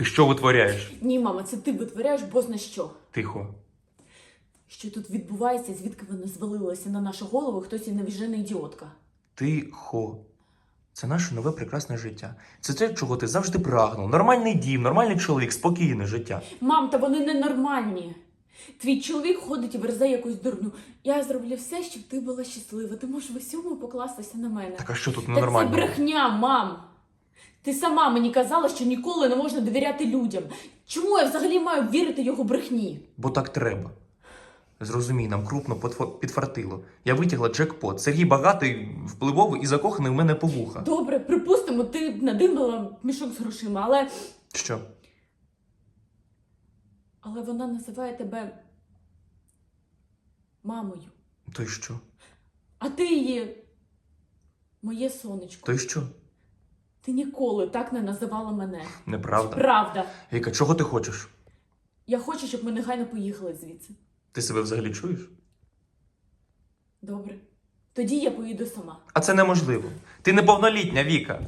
Ти що витворяєш? Ні, мама, це ти витворяєш бозна що. Тихо. Що тут відбувається, звідки воно звалилося на нашу голову, хтось і навіжена ідіотка. Тихо. Це наше нове прекрасне життя. Це те, чого ти завжди прагнув. Нормальний дім, нормальний чоловік, спокійне життя. Мам, та вони ненормальні. Твій чоловік ходить і верзе якусь дурню. Я зроблю все, щоб ти була щаслива. Ти можеш в усьому покластися на мене. Так а що тут Та це брехня, мам. Ти сама мені казала, що ніколи не можна довіряти людям. Чому я взагалі маю вірити його брехні? Бо так треба. Зрозумій, нам крупно підфартило. Я витягла джекпот. Сергій багатий, впливовий і закоханий в мене по вуха. Добре, припустимо, ти надимала мішок з грошима, але, Що? але вона називає тебе мамою. То й що? А ти її моє сонечко. То й що? Ти ніколи так не називала мене. Неправда. Правда. Віка, чого ти хочеш? Я хочу, щоб ми негайно поїхали звідси. Ти себе взагалі чуєш? Добре. Тоді я поїду сама. А це неможливо. Ти неповнолітня, Віка.